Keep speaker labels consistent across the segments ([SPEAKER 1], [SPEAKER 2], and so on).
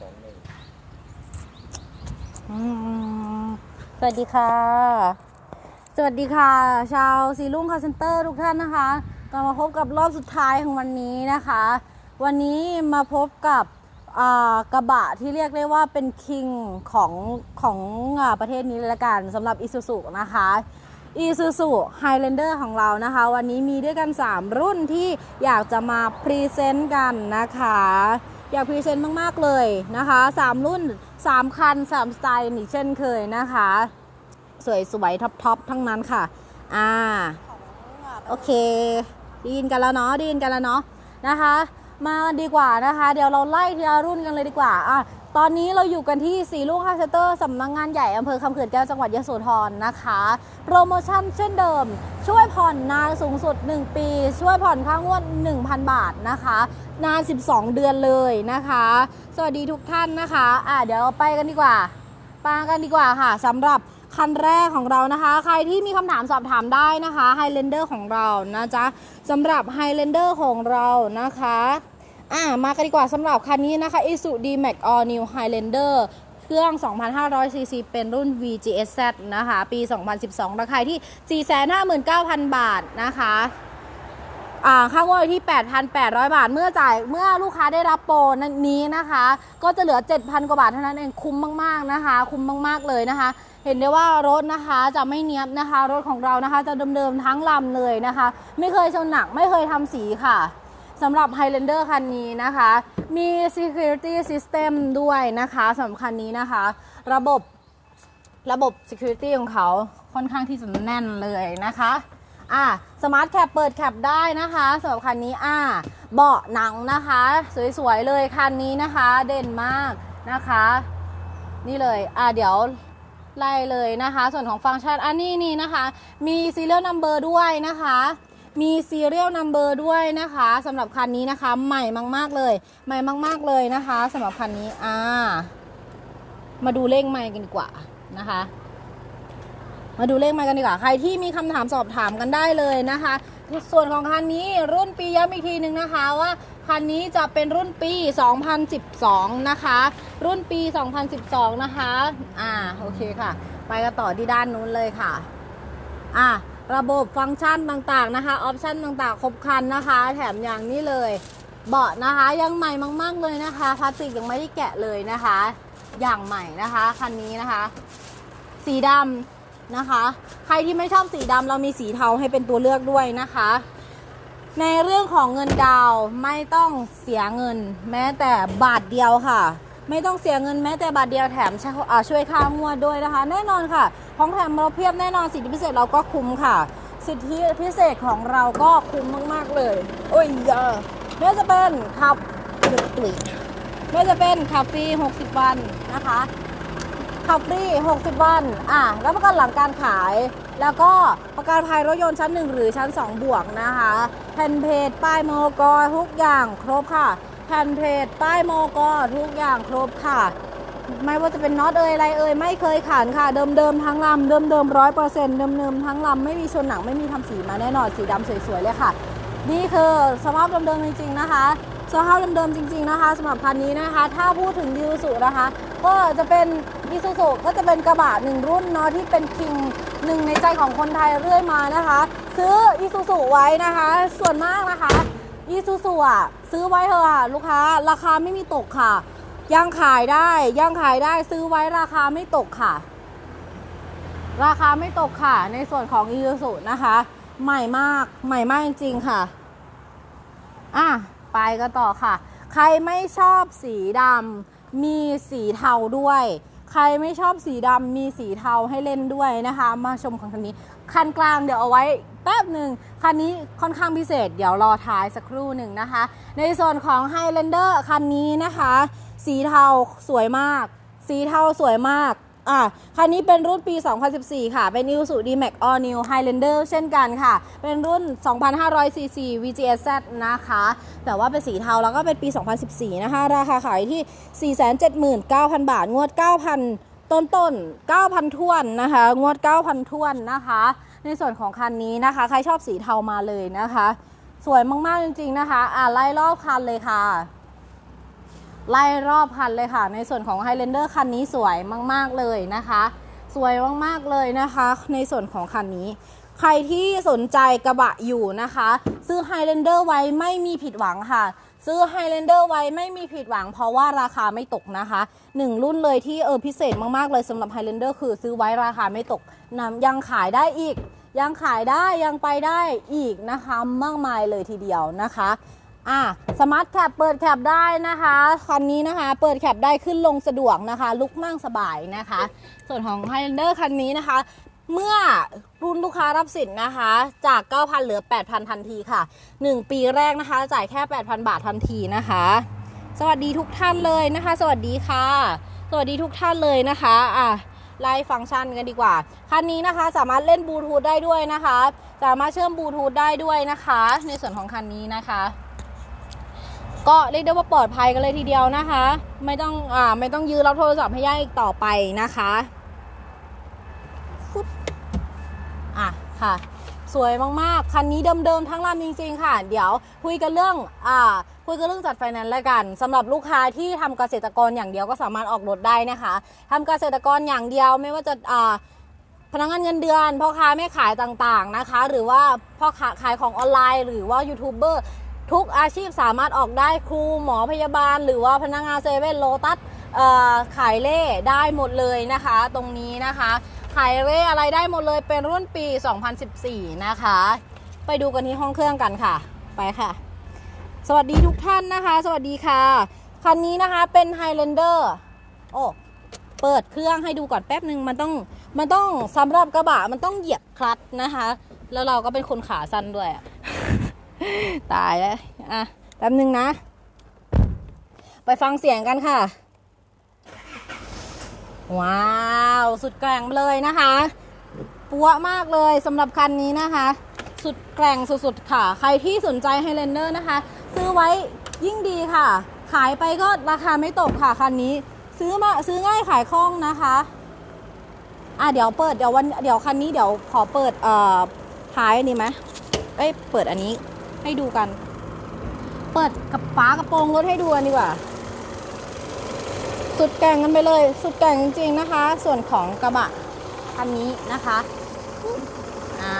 [SPEAKER 1] สองหนึ่ง
[SPEAKER 2] อืมสวัสดีค่ะ สวัสดีค่ะ ชาวซีรุ่งคาเซนเตอร์ทุกท่านนะคะกลับมาพบกับรอบสุดท้ายของวันนี้นะคะ วันนี้มาพบกับอ่ากระบะที่เรียกได้ว่าเป็นคิงของของอาประเทศนี้เลยละกันสำหรับ i s u z u นะคะ i s u z u Highlander ของเรานะคะ วันนี้มีด้วยกัน 3 รุ่นที่อยากจะมาพรีเซนต์กันนะคะ อยากพรีเซนต์มาก ๆ เลยนะคะ 3 รุ่น 3 คัน 3 สไตล์นี่เช่นเคยนะคะ สวยสวยท็อปท็อปทั้งนั้นค่ะ อ่า โอเคดีนกันแล้วเนาะดีนกันแล้วเนาะนะคะ มาดีกว่านะคะ เดี๋ยวเราไล่ทีละรุ่นกันเลยดีกว่าอะ ตอนนี้เราอยู่กันที่สีลูกคาเซเตอร์สำนักงงานใหญ่อำเภอคำเขื่อนแก้วจังหวัดยโสธรนะคะ โปรโมชั่นเช่นเดิม ช่วยผ่อนนานสูงสุด 1 ปี ช่วยผ่อนค่างวด 1,000 บาทนะคะ นาน 12 เดือนเลยนะคะ สวัสดีทุกท่านนะคะอะเดี๋ยวเราไปกันดีกว่าไปกันดีกว่าค่ะสำหรับคันแรกของเรานะคะ ใครที่มีคำถามสอบถามได้นะคะ Highlander ของเรานะจ๊ะสำหรับ Highlander ของเรานะคะ อ่ามากันดีกว่าสำหรับคันนี้นะคะ Isuzu D-Max All New Highlander เครื่อง 2,500ซีซีเป็นรุ่น VGSZ นะคะ ปี 2012 ราคาที่ 459,000 บาทนะคะอ่าค่างวดอยู่ที่ 8,800 บาท เมื่อจ่าย เมื่อลูกค้าได้รับโปรนี้นะคะ ก็จะเหลือ 7,000 กว่าบาทเท่านั้นเอง คุ้มมาก ๆ นะคะ คุ้มมาก ๆ เลยนะคะ เห็นได้ว่ารถนะคะจะไม่เนี้ยบนะคะ รถของเรานะคะจะเดิม ๆ ทั้งลำเลยนะคะ ไม่เคยชนหนัก ไม่เคยทำสีค่ะ สำหรับ Highlander คันนี้นะคะ มี security system ด้วยนะคะสำหรับคันนี้นะคะ ระบบระบบ security ของเขาค่อนข้างที่จะแน่นเลยนะคะอะสมาร์ทแคปเปิดแคปได้นะคะสำหรับคันนี้อะเบาะหนังนะคะ สวยๆเลยคันนี้นะคะ เด่นมากนะคะ นี่เลยอะเดี๋ยวไล่เลยนะคะ ส่วนของฟังก์ชันอันนี้นี่นะคะ มี serial number ด้วยนะคะ มี serial number ด้วยนะคะสำหรับคันนี้นะคะใหม่มาก ๆเลย ใหม่มาก ๆเลยนะคะสำหรับคันนี้อ่ามาดูเลขไมค์กันดีกว่านะคะ มาดูเลขไมค์กันดีกว่า ใครที่มีคำถามสอบถามกันได้เลยนะคะ ส่วนของคันนี้รุ่นปีย้ำอีกทีหนึ่งนะคะว่าคันนี้จะเป็นรุ่นปี 2012 นะคะ รุ่นปี 2012 นะคะ อ่า โอเคค่ะ ไปกันต่อที่ด้านนู้นเลยค่ะ อะ ระบบฟังก์ชันต่างๆนะคะ ออปชันต่างๆ ครบครันนะคะ แถมอย่างนี้เลย เบาะนะคะยังใหม่มาก ๆเลยนะคะ พลาสติกยังไม่ได้แกะเลยนะคะ อย่างใหม่นะคะคันนี้นะคะ สีดำนะคะ ใครที่ไม่ชอบสีดำเรามีสีเทาให้เป็นตัวเลือกด้วยนะคะ ในเรื่องของเงินดาวไม่ต้องเสียเงิน แม้แต่บาทเดียวค่ะ ไม่ต้องเสียเงินแม้แต่บาทเดียวแถมช่วยอ่าช่วยค่างวดด้วยนะคะ แน่นอนค่ะ ของแถมเราเพียบแน่นอนสิทธิพิเศษเราก็คุ้มค่ะ สิทธิพิเศษของเราก็คุ้มมาก ๆ เลย โอ้ยเยอะไม่ว่าจะเป็นขับตุยตุยไม่ว่าจะเป็นขับฟรี60 วันนะคะขับฟรี60 วัน อะแล้วประกันหลังการขาย แล้วก็ประกันภัยรถยนต์ชั้น 1 หรือชั้น 2 บวกนะคะแผ่นเพจป้ายโมกอทุกอย่างครบค่ะแผ่นเพจป้ายโมกอทุกอย่างครบค่ะ ไม่ว่าจะเป็นน็อตเอ่ยอะไรเอ่ยไม่เคยขันค่ะ เดิมๆทั้งลำเดิมๆร้อยเปอร์เซ็นต์เดิมๆทั้งลำไม่มีชนหนังไม่มีทำสีมาแน่นอนสีดำสวยๆเลยค่ะ นี่คือสภาพเดิมๆจริง ๆ นะคะสภาพเดิมๆจริง ๆนะคะสำหรับคันนี้นะคะ ถ้าพูดถึงดิวสุนะคะ ก็จะเป็นอิซูซุก็จะเป็นกระบะหนึ่งรุ่นเนาะที่เป็นคิงหนึ่งในใจของคนไทยเรื่อยมานะคะ ซื้ออิซูซุไว้นะคะ ส่วนมากนะคะอิซูซุอะซื้อไว้เถอะค่ะลูกค้า ราคาไม่มีตกค่ะ ยังขายได้ยังขายได้ซื้อไว้ราคาไม่ตกค่ะ ราคาไม่ตกค่ะ ในส่วนของ i s u z u นะคะ ใหม่มากใหม่มากจริงๆค่ะอะไปกันต่อค่ะ ใครไม่ชอบสีดำมีสีเทาด้วย ใครไม่ชอบสีดำมีสีเทาให้เล่นด้วยนะคะ มาชมของคันนี้ คันกลางเดี๋ยวเอาไว้แป๊บหนึ่งคันนี้ค่อนข้างพิเศษ เดี๋ยวรอท้ายสักครู่หนึ่งนะคะ ในส่วนของ Highlander คันนี้นะคะ สีเทาสวยมาก สีเทาสวยมากอะคันนี้เป็นรุ่นปี 2014 ค่ะ เป็น Isuzu D-Max All New Highlander เช่นกันค่ะ เป็นรุ่น 2,500 cc VGSZ นะคะ แต่ว่าเป็นสีเทาแล้วก็เป็นปี 2014 นะคะ ราคาขายที่ 479,000 บาท งวด 9,000 ต้นต้นๆ9,000ท้วนนะคะ งวด 9,000ท้วนนะคะ ในส่วนของคันนี้นะคะ ใครชอบสีเทามาเลยนะคะ สวยมาก ๆ จริง ๆ นะคะ อะไล่รอบคันเลยค่ะ ไล่รอบคันเลยค่ะ ในส่วนของ Highlander คันนี้สวยมาก ๆ เลยนะคะ สวยมาก ๆ เลยนะคะ ในส่วนของคันนี้ ใครที่สนใจกระบะอยู่นะคะ ซื้อ Highlander ไว้ไม่มีผิดหวังค่ะ ซื้อ Highlander ไว้ไม่มีผิดหวัง เพราะว่าราคาไม่ตกนะคะหนึ่งรุ่นเลยที่เออพิเศษมาก ๆ เลยสำหรับ Highlander คือซื้อไว้ราคาไม่ตกนำยังขายได้อีก ยังขายได้ยังไปได้อีกนะคะมากมายเลยทีเดียวนะคะ อะสมาร์ทแคปเปิดแคปได้นะคะคันนี้นะคะ เปิดแคปได้ขึ้นลงสะดวกนะคะ ลุกนั่งสบายนะคะ ส่วนของ Highlander คันนี้นะคะ เมื่อรุ่นลูกค้ารับสิทธิ์นะคะ จาก 9,000 เหลือ 8,000 ทันทีค่ะ 1 ปีแรกนะคะ จ่ายแค่ 8,000 บาททันทีนะคะ สวัสดีทุกท่านเลยนะคะ สวัสดีค่ะ สวัสดีทุกท่านเลยนะคะอะไล่ฟังก์ชันกันดีกว่า คันนี้นะคะสามารถเล่นบลูทูธได้ด้วยนะคะ สามารถเชื่อมบลูทูธได้ด้วยนะคะ ในส่วนของคันนี้นะคะ ก็เรียกได้ว่าปลอดภัยกันเลยทีเดียวนะคะ ไม่ต้องอ่าไม่ต้องยืนรับโทรศัพท์ให้ย่าอีกต่อไปนะคะฟึบอะค่ะ สวยมากๆ คันนี้เดิมๆทั้งลำจริงๆค่ะ เดี๋ยวคุยกันเรื่องอ่าคุยกันเรื่องจัดไฟแนนซ์แล้วกันสำหรับลูกค้าที่ทำเกษตรกรอย่างเดียวก็สามารถออกรถได้นะคะทำเกษตรกรอย่างเดียวไม่ว่าจะอ่าพนักงานเงินเดือนพ่อค้าแม่ขายต่างๆนะคะ หรือว่าพ่อค้าขายของออนไลน์ หรือว่ายูทูบเบอร์ ทุกอาชีพสามารถออกได้ครูหมอพยาบาล หรือว่าพนักงานเซเว่นโลตัสขายเล่ได้หมดเลยนะคะ ตรงนี้นะคะ ขายเล่อะไรได้หมดเลยเป็นรุ่นปี 2014 นะคะ ไปดูกันที่ห้องเครื่องกันค่ะ ไปค่ะ สวัสดีทุกท่านนะคะ สวัสดีค่ะ คันนี้นะคะเป็น Highlander โอ้เปิดเครื่องให้ดูก่อนแป๊บหนึ่งมันต้องมันต้องสำหรับกระบะมันต้องเหยียบคลัตช์นะคะ แล้วเราก็เป็นคนขาสั้นด้วย ตายแล้ว อะ แป๊บหนึ่งนะ ไปฟังเสียงกันค่ะ ว้าว สุดแกร่งเลยนะคะปัวมากเลยสำหรับคันนี้นะคะ สุดแกร่งสุดๆค่ะ ใครที่สนใจไฮเลนเดอร์นะคะ ซื้อไว้ยิ่งดีค่ะ ขายไปก็ราคาไม่ตกค่ะคันนี้ ซื้อมาซื้อง่ายขายคล่องนะคะอะเดี๋ยวเปิดเดี๋ยววันเดี๋ยวคันนี้เดี๋ยวขอเปิดเอ่อท้ายนนี้ไหมเอ้ยเปิดอันนี้ ให้ดูกัน เปิดกับฟ้ากระโปรงรถให้ดูกันดีกว่า สุดแก่งกันไปเลย สุดแก่งจริงๆนะคะ ส่วนของกระบะคันนี้นะคะอ่า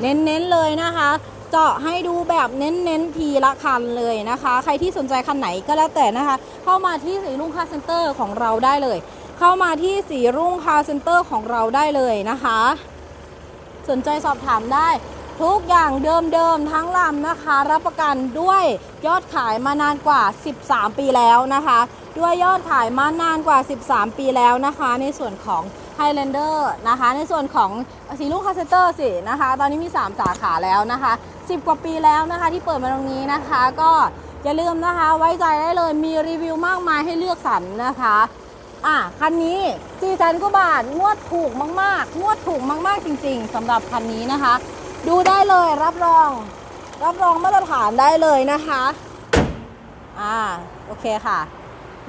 [SPEAKER 2] เน้นๆเลยนะคะเจาะให้ดูแบบเน้นๆทีละคันเลยนะคะ ใครที่สนใจคันไหนก็แล้วแต่นะคะ เข้ามาที่สีรุ่งคาร์เซ็นเตอร์ของเราได้เลย เข้ามาที่สีรุ่งคาร์เซ็นเตอร์ของเราได้เลยนะคะ สนใจสอบถามได้ ทุกอย่างเดิมๆทั้งลำนะคะ รับประกันด้วยยอดขายมานานกว่า 13 ปีแล้วนะคะ ด้วยยอดขายมานานกว่า 13 ปีแล้วนะคะ ในส่วนของ Highlander นะคะ ในส่วนของสีลูกคาเซเตอร์สินะคะ ตอนนี้มี 3 สาขาแล้วนะคะ 10 กว่าปีแล้วนะคะ ที่เปิดมาตรงนี้นะคะ ก็อย่าลืมนะคะ ไว้ใจได้เลยมีรีวิวมากมายให้เลือกสรรนะคะอะคันนี้4แสนกว่าบาทงวดถูกมากๆ งวดถูกมากๆจริง ๆสำหรับคันนี้นะคะ ดูได้เลยรับรอง รับรองมาตรฐานได้เลยนะคะ อ่า โอเคค่ะ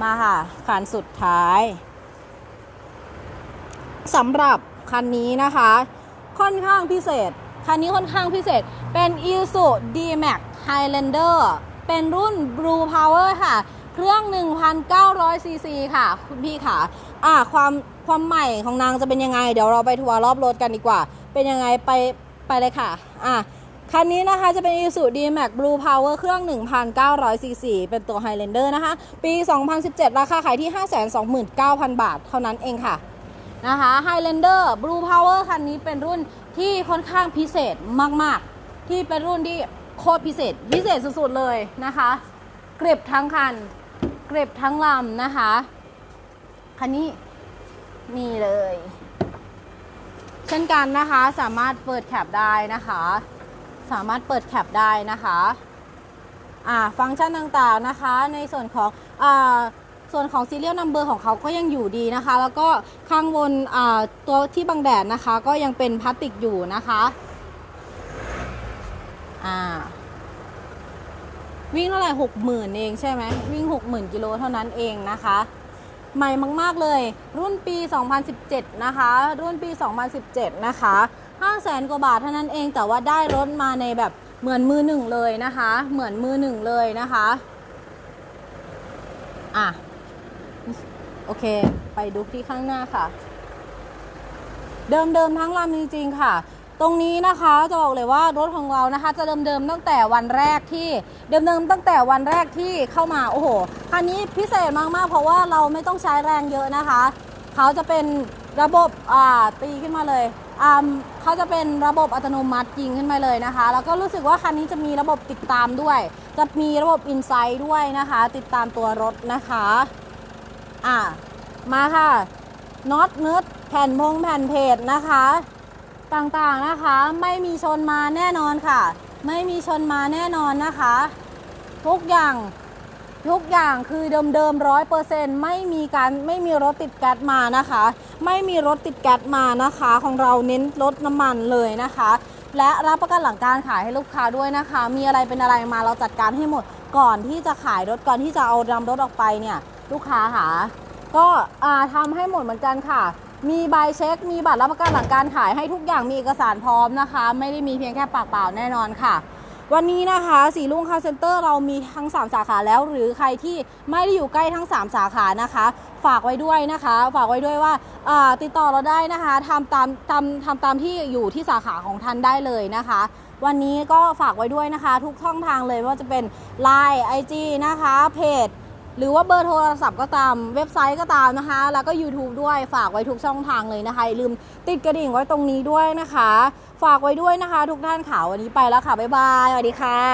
[SPEAKER 2] มาค่ะคันสุดท้ายสำหรับคันนี้นะคะ ค่อนข้างพิเศษ คันนี้ค่อนข้างพิเศษ เป็น i s u D-Max Highlander เป็นรุ่น Blue Power ค่ะ เครื่อง 1,900 ซีซีค่ะ คุณพี่ค่ะ อ่า ความความใหม่ของนางจะเป็นยังไง เดี๋ยวเราไปทัวร์รอบรถกันดีกว่า เป็นยังไงไป ไปเลยค่ะ อะ คันนี้นะคะจะเป็น Isuzu D-Max Blue Power เครื่อง 1,900ซีซีเป็นตัว Highlander นะคะ ปี 2017 ราคาขายที่ 529,000 บาทเท่านั้นเองค่ะ นะคะ Highlander Blue Power คันนี้เป็นรุ่นที่ค่อนข้างพิเศษมาก ๆ ที่เป็นรุ่นที่โคตรพิเศษ พิเศษสุด ๆ เลยนะคะ เกริบทั้งคัน เกริบทั้งลำนะคะ คันนี้นี่เลย เช่นกันนะคะสามารถเปิดแคปได้นะคะ สามารถเปิดแคปได้นะคะอ่าฟังก์ชันต่างๆนะคะในส่วนของอ่าส่วนของ serial number ของเขาก็ยังอยู่ดีนะคะ แล้วก็ข้างบนอ่าตัวที่บังแดดนะคะ ก็ยังเป็นพลาสติกอยู่นะคะอ่าวิ่งเท่าไหร่หกหมื่นเองใช่ไหมวิ่งหกหมื่นกิโลเท่านั้นเองนะคะ ใหม่มาก ๆ เลย รุ่นปี 2017 นะคะ รุ่นปี 2017 นะคะ5แสนกว่าบาทเท่านั้นเองแต่ว่าได้รถมาในแบบเหมือนมือหนึ่งเลยนะคะ เหมือนมือหนึ่งเลยนะคะอะโอเค ไปดูที่ข้างหน้าค่ะ เดิมๆทั้งลำจริงๆค่ะ ตรงนี้นะคะจะบอกเลยว่ารถของเรานะคะ จะเดิมๆตั้งแต่วันแรกที่เดิมๆตั้งแต่วันแรกที่เข้ามาโอ้โหคันนี้พิเศษมากๆ เพราะว่าเราไม่ต้องใช้แรงเยอะนะคะ เขาจะเป็นระบบอ่าตีขึ้นมาเลยอ่าเขาจะเป็นระบบอัตโนมัติยิงขึ้นมาเลยนะคะ แล้วก็รู้สึกว่าคันนี้จะมีระบบติดตามด้วย จะมีระบบอินไซด์ด้วยนะคะ ติดตามตัวรถนะคะอะมาค่ะน็อตเนื้อแผ่นพงแผ่นเพจนะคะ ต่างๆนะคะ ไม่มีชนมาแน่นอนค่ะ ไม่มีชนมาแน่นอนนะคะ ทุกอย่างทุกอย่างคือเดิมๆร้อยเปอร์เซ็นต์ไม่มีการไม่มีรถติดแก๊สมานะคะ ไม่มีรถติดแก๊สมานะคะ ของเราเน้นลดน้ำมันเลยนะคะ และรับประกันหลังการขายให้ลูกค้าด้วยนะคะ มีอะไรเป็นอะไรมาเราจัดการให้หมดก่อนที่จะขายรถก่อนที่จะเอานำรถออกไปเนี่ย ลูกค้าค่ะก็อ่าทำให้หมดเหมือนกันค่ะ มีใบเช็ค มีบัตรรับประกันหลังการขายให้ทุกอย่างมีเอกสารพร้อมนะคะ ไม่ได้มีเพียงแค่ปากเปล่าแน่นอนค่ะ วันนี้นะคะสีลุงคาเซ็นเตอร์เรามีทั้ง 3 สาขาแล้ว หรือใครที่ไม่ได้อยู่ใกล้ทั้ง 3 สาขานะคะ ฝากไว้ด้วยนะคะ ฝากไว้ด้วยว่าาติดต่อเราได้นะคะทำตามทำทำตามที่อยู่ที่สาขาของท่านได้เลยนะคะ วันนี้ก็ฝากไว้ด้วยนะคะ ทุกช่องทางเลยว่าจะเป็น Line IG นะคะเพจ หรือว่าเบอร์โทรศัพท์ก็ตามเว็บไซต์ก็ตามนะคะ แล้วก็ YouTube ด้วยฝากไว้ทุกช่องทางเลยนะคะอย่าลืมติดกระดิ่งไว้ตรงนี้ด้วยนะคะ ฝากไว้ด้วยนะคะ ทุกท่านข่าววันนี้ไปแล้วค่ะบ๊ายบายสวัสดีค่ะ